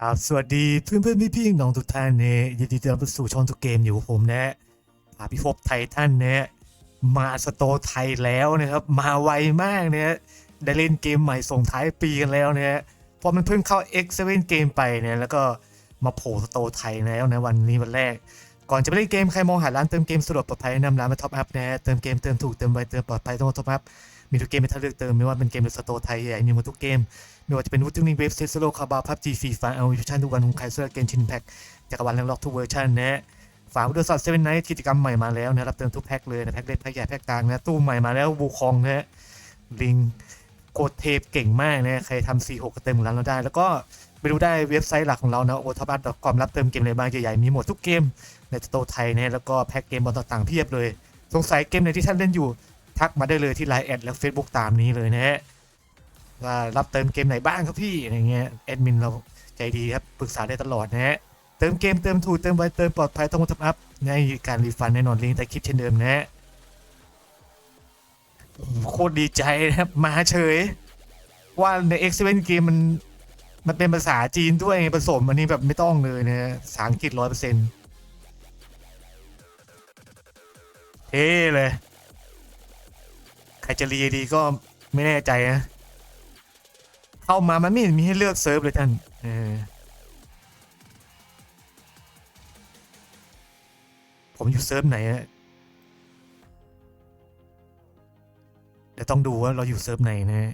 ครับสวัสดีเพื่อนเพื่อนพี่พี่ๆน้องทุกท่านเนี่ยยินดีต้อนรับสู่ช่องทุกเกมอยู่กับผมนะพาพิภพไททันเนี่ยมาสโตไทยแล้วนะครับมาไวมากเนี่ยได้เล่นเกมใหม่ส่งท้ายปีกันแล้วเนี่ยพอมันเพิ่งเข้า X7 เกมไปเนี่ยแล้วก็มาโผล่สโตไทยแล้วนะวันนี้วันแรก ก่อนจะไปเล่นเกมใครมองหาร้านเติมเกมสะดวกปลอดภัยแนะนำร้านมาท็อปอัพนะเติมเกมเติมถูกเติมไวเติมปลอดภัยต้องท็อปอัพ มีทุกเกมให้ท่านเลือกเติม ไม่ว่าเป็นเกมในสโตร์ไทยใหญ่มีหมดทุกเกม ไม่ว่าจะเป็นวูดจิ้งเว็บเซสโลคาบาพับจีฟีฟาเอาวิชั่นทุกวันของใครเสื้อเกนชินแพ็กจักรวาลแรงล็อกทุกเวอร์ชันนะฝากด้วยสอดเซเว่นไนท์กิจกรรมใหม่มาแล้วนะรับเติมทุกแพ็คเลยนะแพ็คเล็กแพ็คใหญ่แพ็คกลางนะตู้ใหม่มาแล้วบูคองนะลิงโกดเทปเก่งมากนะใครทำ4 6ก็เต็มของร้านเราได้ แล้วก็ไปดูได้เว็บไซต์หลักของเรานะโอทบัตคอมรับเติมเกมอะไรบ้างใหญ่ๆมีหมดทุกเกมในสโตร์ไทยนะแล้วก็แพ็คเกมบอลต่างๆเพียบเลย สงสัยเกมไหนที่ท่านเล่นอยู่ ทักมาได้เลยที่ไลน์แอดและ Facebook ตามนี้เลยนะฮะว่ารับเติมเกมไหนบ้างครับพี่อะไรเงี้ยแอดมินเราใจดีครับปรึกษาได้ตลอดนะฮะเติมเกมเติมถูกเติมไวเติมปลอดภัยต้องทับอัพในการรีฟันแน่นอนลิงก์ใต้คลิปเช่นเดิมนะฮะโคตรดีใจนะครับมาเฉย ว่าใน X7 เกมมันมันเป็นภาษาจีนด้วยผสมอันนี้แบบไม่ต้องเลยนะฮะภาษาอังกฤษร้อยเปอร์เซ็นต์เท่เลย รจะรีดีก็ไม่แน่ใจนะ เข้ามามันไม่เห็นมีให้เลือกเซิร์ฟเลยท่านเออผมอยู่เซิร์ฟไหนอะเดี๋ยวต้องดูว่าเราอยู่เซิร์ฟไหนนะฮะ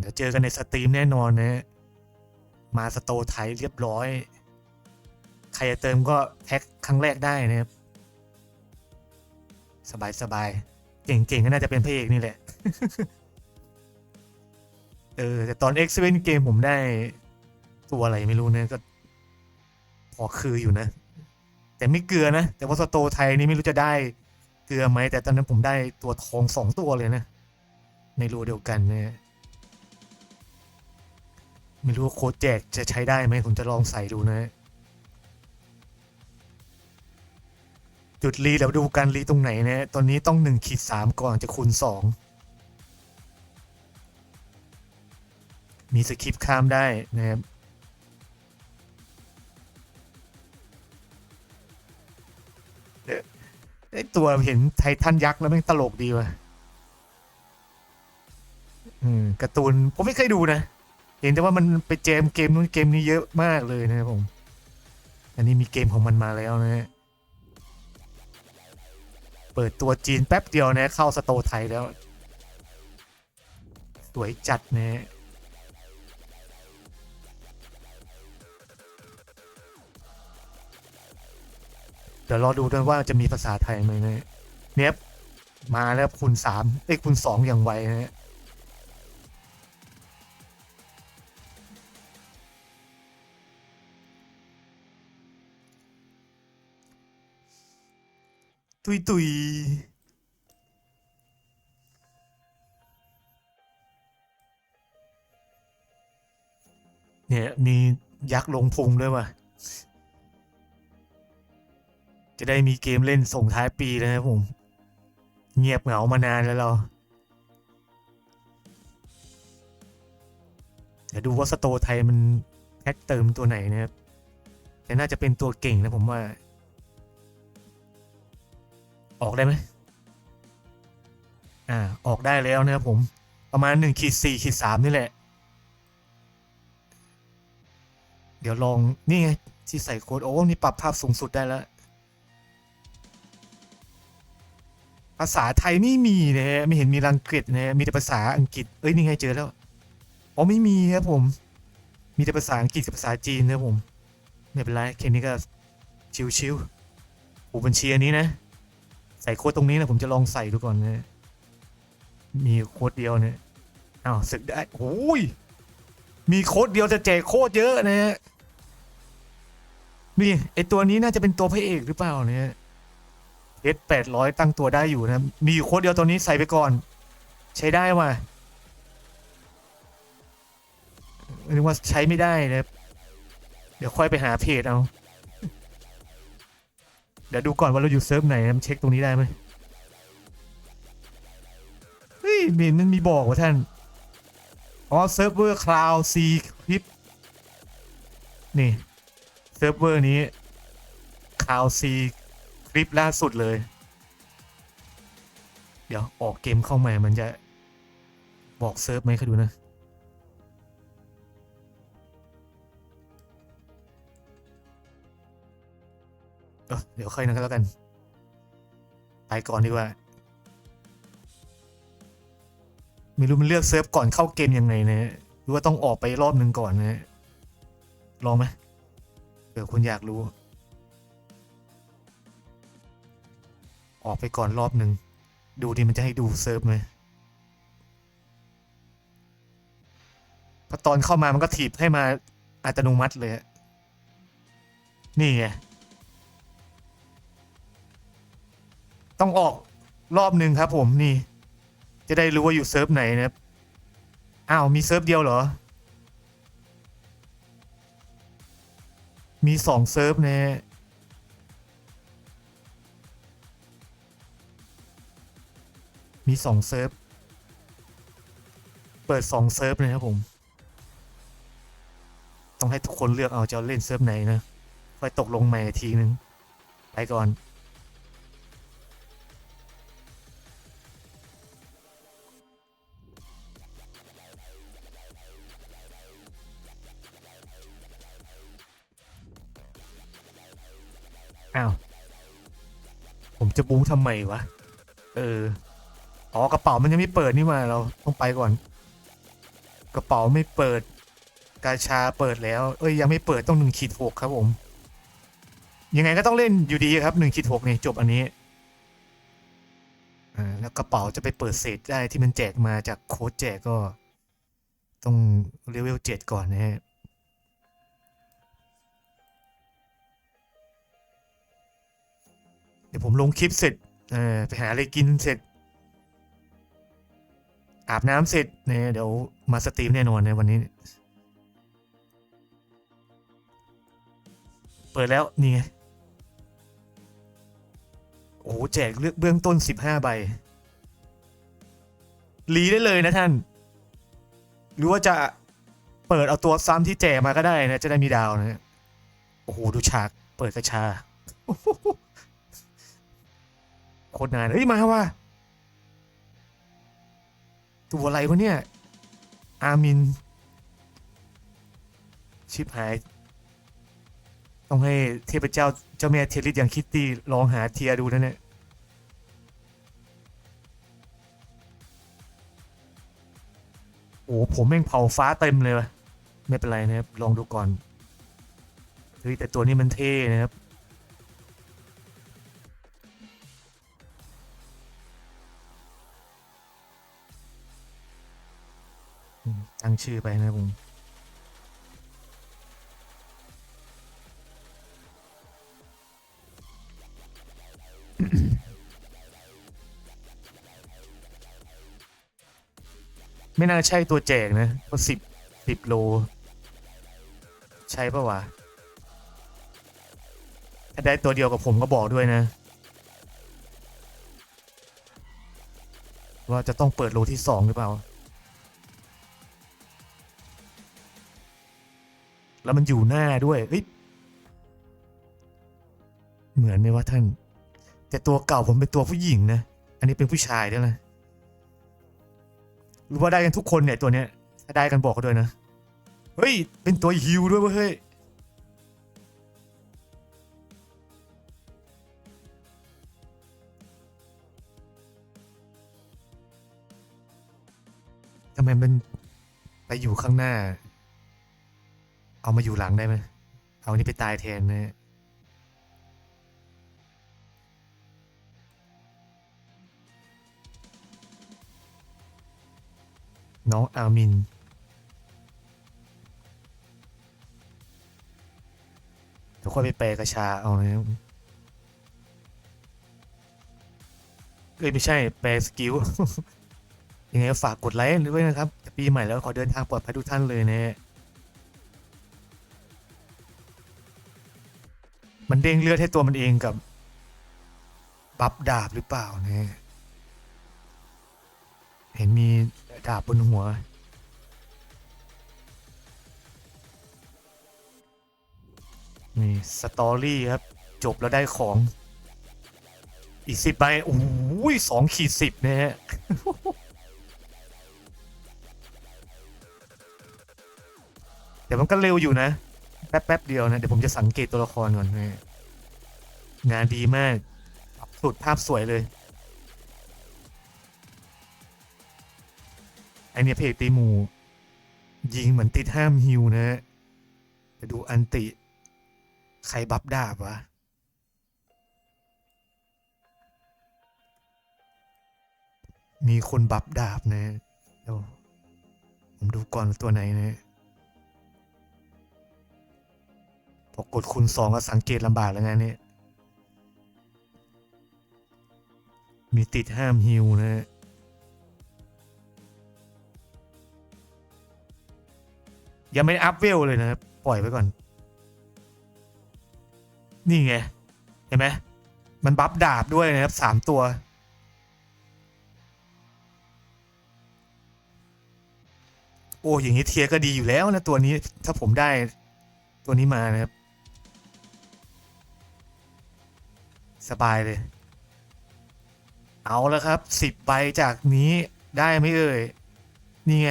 เดี๋ยวเจอกันในสตรีมแน่นอนนะฮะมาสโตไทยเรียบร้อย ใครจะเติมก็แพ็คครั้งแรกได้นะครับ สบายสบายเก่งๆก็น่าจะเป็นพระเอกนี่แหละ เออ แต่ตอน X7 เกมผมได้ ตัวอะไรไม่รู้เนะก็ พอคืออยู่นะ แต่ไม่เกลือนะ แต่ว่าสโตไทยนี่ไม่รู้จะได้เกลือไหม แต่ตอนนั้นผมได้ตัวทองสองตัวเลยนะ ในรูเดียวกันเนี่ยไม่รู้โค้ดแจกจะใช้ได้ไหมผมจะลองใส่ดูนะ จุดรีเดี๋ยวดูการรีตรงไหนนะตอนนี้ต้องหนึ่งขีดสามก่อนจะคูณสองมีสคริปข้ามได้นะครับเอ๊ะไอตัวเห็นไททันยักษ์แล้วม่งตลกดีว่ะอืมการ์ตูนผมไม่เคยดูนะ เห็นแต่ว่ามันไปเจมเกมนู้นเกมนี้เยอะมากเลยนะครับผม อันนี้มีเกมของมันมาแล้วนะฮะ เปิดตัวจีนแป๊บเดียวนะเข้าสโตไทยแล้ว สวยจัดนะเดี๋ยวรอดูด้วยว่าจะมีภาษาไทยไหมนะเนี้ยมาแล้วคูณสามไอ้คูณสองอย่างไวนะ ตุยตุยเนี่ยมียักษ์ลงพุงด้วยว่ะ จะได้มีเกมเล่นส่งท้ายปีเลยนะครับผม เงียบเหงามานานแล้วเรา เดี๋ยวดูว่าสโตไทยมันแพ็กเติมตัวไหนนะครับ แต่น่าจะเป็นตัวเก่งนะผมว่า ออกได้ไหมอ่า ออกได้แล้วนะครับผม ประมาณหนึ่งขีดสี่ขีดสามนี่แหละ เดี๋ยวลองนี่ไงที่ใส่โค้ดโอ้นี่ปรับภาพสูงสุดได้แล้ว ภาษาไทยไม่มีนะฮะไม่เห็นมีรังกฤษนะฮะมีแต่ภาษาอังกฤษเอ้ยนี่ไงเจอแล้วอ๋อไม่มีครับผม มีแต่ภาษาอังกฤษกับภาษาจีนนะผมไม่เป็นไรแค่นี้ก็ชิวๆผูบัญชีอันนี้นะ ใส่โค้ดตรงนี้นะผมจะลองใส่ดูก่อนนะมีโค้ดเดียวเนี่ยอ้าวสึกได้โอ้ยมีโค้ดเดียวจะแจกโค้ดเยอะนะฮะนี่ไอตัวนี้น่าจะเป็นตัวพระเอกหรือเปล่าเนี่ยเอสแปดร้อยตั้งตัวได้อยู่นะมีอยู่โค้ดเดียวตัวนี้ใส่ไปก่อน ใช้ได้ว่ะนึกว่าใช้ไม่ได้นะเดี๋ยวค่อยไปหาเพจเอา ดี๋ยวดูก่อนว่าเราอยู่เซิร์ฟไหนนะเช็คตรงนี้ได้ไหมเฮ้ยมีมันมีบอกว่าท่านออ๋อเซิร์ฟเวอร์คลาวซีคลิปนี่เซิร์ฟเวอร์นี้คลาวซีคลิปล่าสุดเลย เดี๋ยวออกเกมเข้ามามันจะบอกเซิร์ฟไหมคะดูนะ เออเดี๋ยวค่อยนั้นก็แล้วกัน ไปก่อนดีกว่า ไม่รู้มันเลือกเซิร์ฟก่อนเข้าเกมยังไงนะหรือว่าต้องออกไปรอบหนึ่งก่อนนะลองไหมเดี๋ยวคุณอยากรู้ ออกไปก่อนรอบหนึ่งดูดิมันจะให้ดูเซิร์ฟไหมพอตอนเข้ามามันก็ถีบให้มาอัตโนมัติเลย นี่ไง ต้องออกรอบหนึ่งครับ ผมนี่ จะได้รู้ว่าอยู่เซิร์ฟไหนนะครับอ้าวมีเซิร์ฟเดียวเหรอ มีสองเซิร์ฟนะมีสองเซิร์ฟ เปิดสองเซิร์ฟนะครับผม ต้องให้ทุกคนเลือกเอาจะเล่นเซิร์ฟไหนนะค่อยตกลงใหม่อีกทีนึง ไปก่อน จะบู๊ทำไมวะ เออ อ๋อกระเป๋ามันยังไม่เปิดนี่มาเราต้องไปก่อน กระเป๋าไม่เปิด กาชาเปิดแล้ว เอ้ยยังไม่เปิดต้องหนึ่งขีดหกครับผม ยังไงก็ต้องเล่นอยู่ดีครับหนึ่งขีดหกนี่จบอันนี้อ่าแล้วกระเป๋าจะไปเปิดเศษได้ที่มันแจกมาจากโค้ดแจกก็ ต้องเลเวลเจ็ดก่อนนะฮะ ดี๋ยวผมลงคลิปเสร็จเออไปหาอะไรกินเสร็จ อาบน้ำเสร็จเนี่ยเดี๋ยวมาสตรีมแน่นอนในวันนี้ เปิดแล้วนี่ไงโอ้โหแจกเลือกเบื้องต้น 15 ใบรีได้เลยนะท่าน หรือว่าจะเปิดเอาตัวซ้ำที่แจกมาก็ได้นะ จะได้มีดาวนะ โอ้โห ดูฉาก เปิดกระชา โคตรนานเฮ้ยมาว่ะตัวอะไรวะเนี่ย อามิน ชิบหาย ต้องให้เทพเจ้าเจ้าแม่เทยริสอย่างคิตตี้ลองหาเทียดูนะเนี่ยโอ้ผมแม่งเผาฟ้าเต็มเลยวะไม่เป็นไรนะครับ ลองดูก่อนเฮ้ยแต่ตัวนี้มันเท่นะครับ ตั้งชื่อไปนะผมไม่น่าใช่ตัวแจกนะเพราะสิบสิบโล ใช่ปะวะ ถ้าได้ตัวเดียวกับผมก็บอกด้วยนะ ว่าจะต้องเปิดโลที่สองหรือเปล่า แล้วมันอยู่หน้าด้วยเอ้ยเหมือนไหมว่าท่าน แต่ตัวเก่าผมเป็นตัวผู้หญิงนะ อันนี้เป็นผู้ชายด้วยนะหรือว่าได้กันทุกคนเนี่ยตัวเนี้ยถ้าได้กันบอกกันด้วยนะ เฮ้ย เป็นตัวฮิวด้วยเว้ยเฮ้ยทำไมมันไปอยู่ข้างหน้า เอามาอยู่หลังได้ไหมเอาอันนี้ไปตายแทนนะน้องอามิน เดี๋ยวค่อยไปแปลกระชาเอานะครับเอ้ยไม่ใช่แปลสกิล ยังไงฝากกดไลค์ด้วยนะครับ ปีใหม่แล้วขอเดินทางปลอดภัยทุกท่านเลยนะ เด้งเลือดให้ตัวมันเองกับบับดาบหรือเปล่าเนี่ยเห็นมีดาบบนหัว นี่สตอรี่ครับ จบแล้วได้ของ อีกสิบใบโอ้ยสองขีดสิบเนี่ย เดี๋ยวมันก็เร็วอยู่นะ แป๊บแป๊บเดียวนะ เดี๋ยวผมจะสังเกตตัวละครก่อนเนี่ย งานดีมาก สุดภาพสวยเลยไอเนี่ยเพจตีหมู ยิงเหมือนติดห้ามฮิวนะฮะจะดูอันติ ใครบัฟดาบวะมีคนบัฟดาบนะเดี๋ยวผมดูก่อนตัวไหนนะพอกดคูณสองก็สังเกตลำบากแล้วไงเนี่ย มีติดห้ามฮิวนะฮะยังไม่อัพเวลเลยนะครับ ปล่อยไว้ก่อน นี่ไง เห็นไหมมันบัฟดาบด้วยนะครับสามตัว โอ้อย่างนี้เทียก็ดีอยู่แล้วนะ ตัวนี้ถ้าผมได้ตัวนี้มานะครับ สบายเลย เอาแล้วครับสิบใบจากนี้ได้ไหมเอ่ย นี่ไง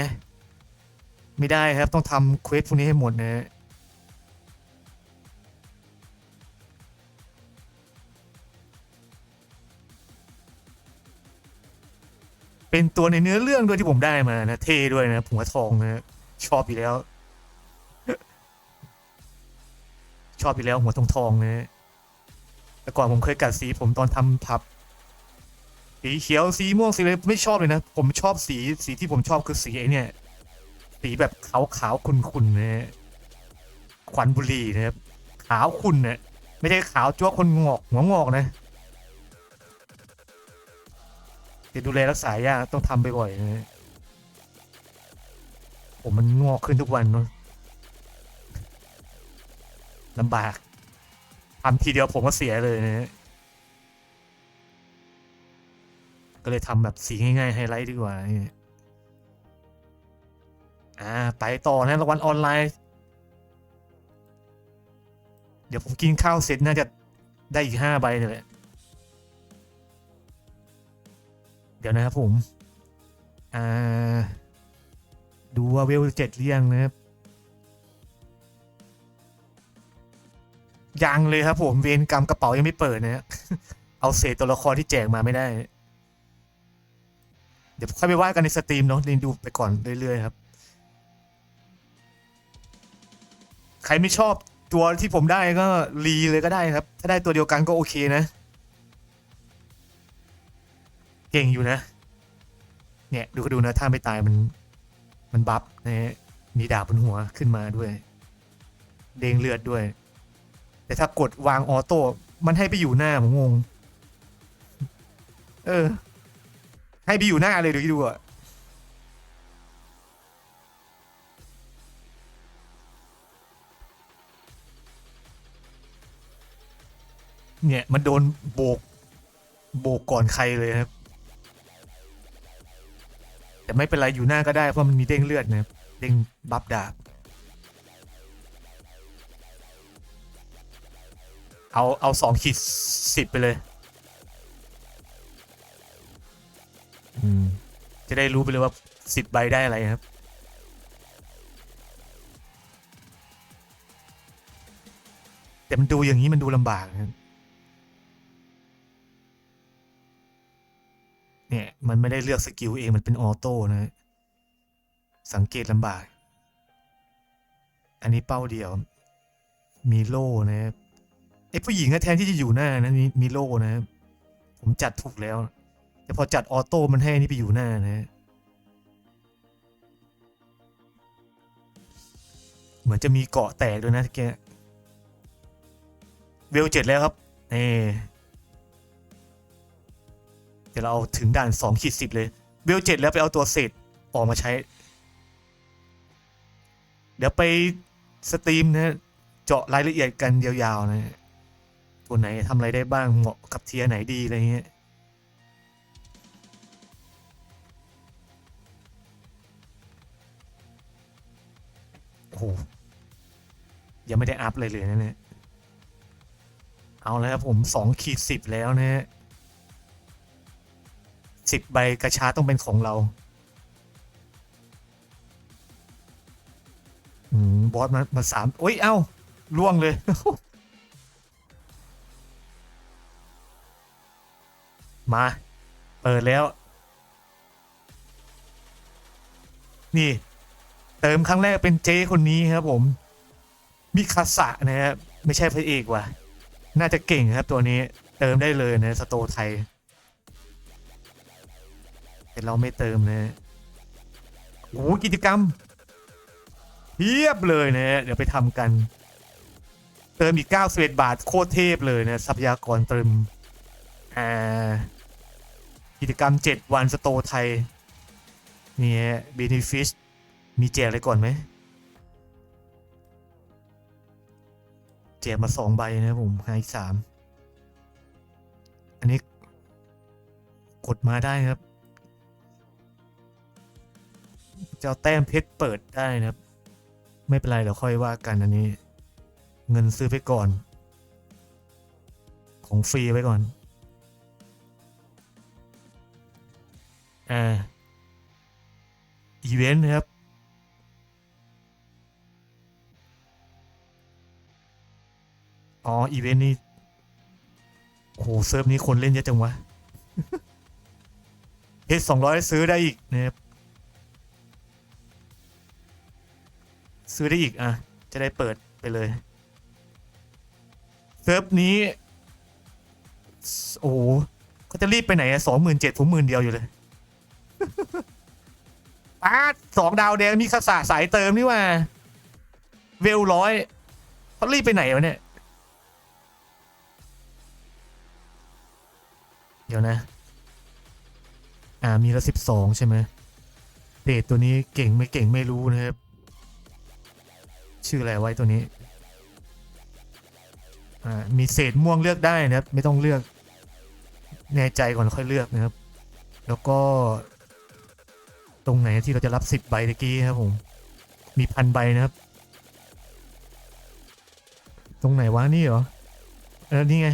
ไม่ได้ครับต้องทำเควสพวกนี้ให้หมดนะเป็นตัวในเนื้อเรื่องด้วยที่ผมได้มานะ เท่ด้วยนะผมว่าทองนะชอบอยู่แล้ว ชอบอยู่แล้วหัวทองทองนะแต่ก่อนผมเคยกัดสีผมตอนทำผับ สีเขียวสีม่วงสีอะไรไม่ชอบเลยนะ ผมชอบสีสีที่ผมชอบคือสีไอเนี่ย สีแบบขาวขาวขุ่นๆนะฮะควันบุรีนะครับ ขาวขุ่นนะไม่ใช่ขาวจ้วคนงอกหัวงอกนะจะดูแลรักษายากต้องทำบ่อยๆนะผมมันงอกขึ้นทุกวันเนาะลำบากทำทีเดียวผมก็เสียเลยนะ ก็เลยทำแบบสีง่ายๆไฮไลท์ดีกว่าอ่าไปต่อนะรางวัลออนไลน์ เดี๋ยวผมกินข้าวเสร็จน่าจะได้อีกห้าใบเนี่ยแหละเดี๋ยวนะครับผม อ่า ดูว่าเวลเจ็ดหรือยังนะครับ ยังเลยครับผม เวรกรรมกระเป๋ายังไม่เปิดนะฮะเอาเศษตัวละครที่แจกมาไม่ได้ ดี๋ยวค่อยไปว่ากันในสตรีมเนาะเรียนดูไปก่อนเรื่อยๆครับ ใครไม่ชอบตัวที่ผมได้ก็รีเลยก็ได้ครับ ถ้าได้ตัวเดียวกันก็โอเคนะ เก่งอยู่นะ เนี่ยดูก็ดูนะถ้าไม่ตายมันมันบัฟนะฮะมีดาบบนหัวขึ้นมาด้วย เด้งเลือดด้วย แต่ถ้ากดวางออโต้มันให้ไปอยู่หน้าผมงง เออ ให้ไปอยู่หน้าเลยดูดูอะเนี่ยมันโดนโบก โบกก่อนใครเลยครับ แต่ไม่เป็นไรอยู่หน้าก็ได้เพราะมันมีเด้งเลือดนะครับเด้งบัฟดาบเอา เอาสองขีดสิบไปเลย จะได้รู้ไปเลยว่าสิบใบได้อะไรครับ แต่มันดูอย่างนี้มันดูลำบากนะเนี่ย มันไม่ได้เลือกสกิลเอง มันเป็นออโต้นะ สังเกตลำบาก อันนี้เป้าเดียว มีโล่นะครับไอ้ผู้หญิงแทนที่จะอยู่หน้านะมีมีโล่นะ ผมจัดถูกแล้ว แต่พอจัดออโต้มันให้นี่ไปอยู่หน้านะฮะเหมือนจะมีเกาะแตกด้วยนะแกเวลเจ็ดแล้วครับเอเดี๋ยวเราเอาถึงด่านสองขีดสิบเลย เวลเจ็ดแล้วไปเอาตัวเศษออกมาใช้ เดี๋ยวไปสตรีมนะเจาะรายละเอียดกันยาวๆนะตัวไหนทำอะไรได้บ้างเหมาะกับเทียไหนดีอะไรเงี้ย โอ้โหยังไม่ได้อัพเลยเลยนะเนี่ยเอาแล้วครับผมสองขีดสิบแล้วนะฮะสิบใบกระชาต้องเป็นของเราอืมบอสมามาสามโอ้ย เอ้าล่วงเลยมา เปิดแล้ว นี่ เติมครั้งแรกเป็นเจคนนี้ครับผมมิคาสะนะครับไม่ใช่พระเอกว่ะ น่าจะเก่งครับตัวนี้เติมได้เลยนะ สโตไทย แต่เราไม่เติมนะโอ้โหกิจกรรมเพียบเลยนะ เดี๋ยวไปทำกัน เติมอีก91บาท โคตรเทพเลยนะ ทรัพยากรเติมอ่ากิจกรรม 7 วันสโตไทยนี่ฮะเบนฟิช มีแจกอะไรก่อนไหมแจกมาสองใบนะผมหาอีกสามอันนี้ กดมาได้ครับจะเอาแต้มเพชรเปิดได้นะครับ ไม่เป็นไรเดี๋ยวค่อยว่ากันอันนี้ เงินซื้อไปก่อน ของฟรีไว้ก่อนอ่าอีเวนต์นะครับ อ๋อ อีเวนต์นี่โอ้โหเซิร์ฟนี้คนเล่นเยอะจังวะเฮสองร้อยซื้อได้อีกนะครับซื้อได้อีก อะ จะได้เปิดไปเลย เซิร์ฟนี้ โอ้โหเขาจะรีบไปไหนอะสองหมื่นเจ็ดผมหมื่นเดียวอยู่เลยป้าดสองดาวแดงมีคาสาสายเติมนี่ว่า เวลร้อยเขารีบไปไหนวะเนี่ย ดี๋ยวนะ อ่ามีละสิบสองใช่ไหมเดทตัวนี้เก่งไม่เก่งไม่รู้นะครับ ชื่ออะไรไว้ตัวนี้ อ่ามีเศษม่วงเลือกได้นะครับ ไม่ต้องเลือก แน่ใจก่อนค่อยเลือกนะครับ แล้วก็ ตรงไหนที่เราจะรับสิบใบตะกี้ครับผม มีพันใบนะครับ ตรงไหนวะนี่เหรอเออนี่ไง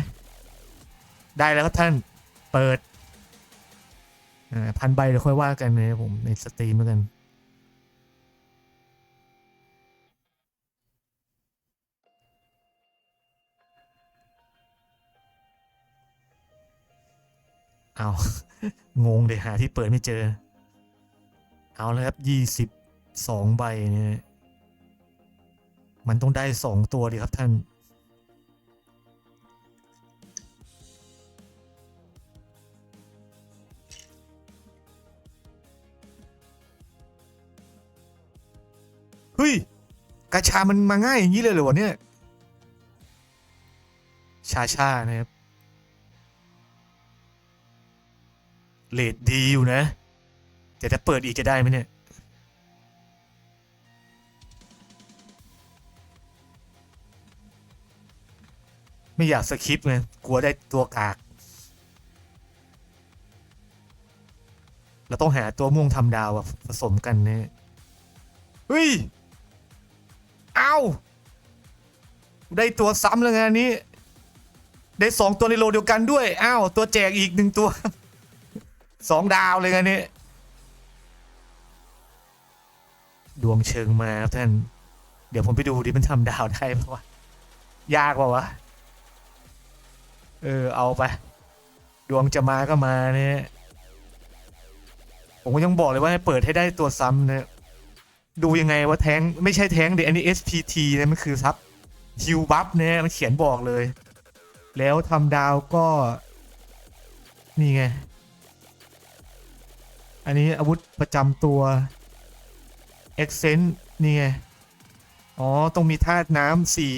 ได้แล้วครับท่าน เปิดพันใบเดี๋ยวค่อยว่ากันนะผมในสตรีมแล้วกัน เอา งงเลยวหาที่เปิดไม่เจอ เอาแล้วครับยี่สิบสองใบเนี่ย มันต้องได้สองตัวดีครับท่าน กาชามันมาง่ายอย่างนี้เลยเหรอวะเนี่ย ชาชานะครับ เลดดีอยู่นะ แต่ถ้าเปิดอีกจะได้ไหมเนี่ย ไม่อยากสคริปต์ไงกลัวได้ตัวกาก เราต้องหาตัวม่วงทำดาวอะผสมกันเนี่ยเฮ้ย ได้ตัวซ้ำแล้วงานนี้ ได้สองตัวในโลเดียวกันด้วย อ้าว ตัวแจกอีกหนึ่งตัวสองดาวเลยกันนี้ ดวงเชิงมาครับท่าน เดี๋ยวผมไปดูดิมันทำดาวได้ปะวะยากปะวะ เออ เอาไป ดวงจะมาก็มาเนี่ยผมก็ยังบอกเลยว่าให้เปิดให้ได้ตัวซ้ำนะ ดูยังไงว่าแท้ง ไม่ใช่แท้งเดี๋ยวอันนี้ SPT นะมันคือซับ ฮิวบัฟเนี่ยมันเขียนบอกเลย แล้วทำดาวก็ นี่ไง อันนี้อาวุธประจำตัว e x c e n t นี่ไง อ๋อ ต้องมีธาตุน้ำสี่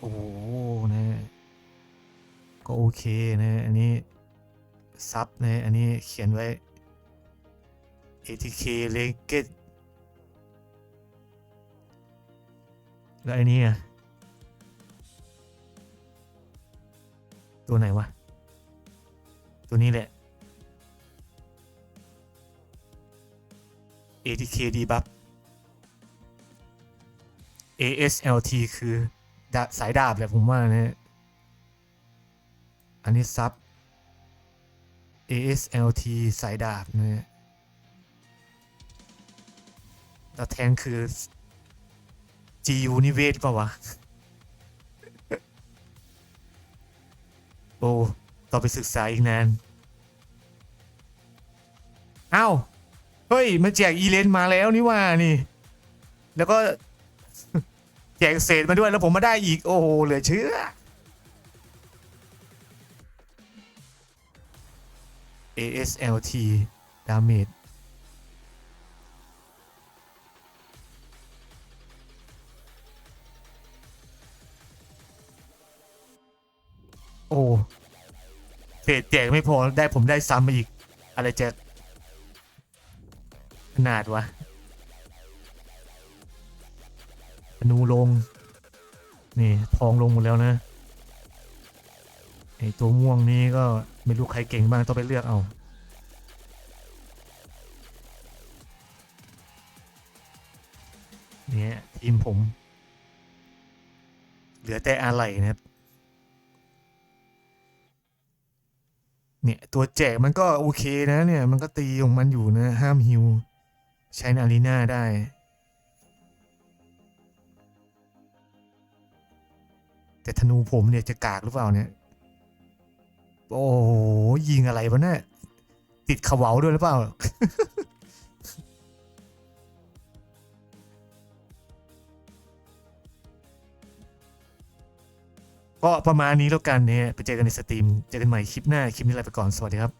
โอ้โหนะก็โอเคนะ อันนี้ ซับนะ อันนี้เขียนไว้ ATK l e g e t แล้วอ้นี่อะ ตัวไหนวะ ตัวนี้แหละ ATK debuff ASLT คือดาสายดาบแหละผมว่านะอันนี้ซับ ASLT สายดาบนะฮะแล้วแทงคือ GU นิเวศเปล่าวะ โอ้ต้องไปศึกษาอีกนานเอ้าเฮ้ย มันแจกอีเลนมาแล้วนี่ว่านี่ แล้วก็ แจกเศษมาด้วยแล้วผมมาได้อีก โอ้โหเหลือเชื่อ ASLT damage โอ้เศษแจกไม่พอได้ผมได้ซ้ำมาอีก อะไรจะขนาดวะธนูลง นี่ทองลงหมดแล้วนะไอตัวม่วงนี้ก็ไม่รู้ใครเก่งบ้างต้องไปเลือกเอาเนี่ยทีมผม เหลือแต่อะไรนะครับ เนี่ยตัวแจกมันก็โอเคนะเนี่ย มันก็ตีของมันอยู่นะ ห้ามฮิว ใช้ในอารีนาได้ แต่ธนูผมเนี่ยจะกากหรือเปล่าเนี่ย โอ้โหยิงอะไรวะเนี่ยติดเขวาด้วยหรือเปล่า ก็ประมาณนี้แล้วกันเนี่ยไปเจอกันในสตรีม เจอกันใหม่คลิปหน้า คลิปนี้ลาไปก่อน สวัสดีครับ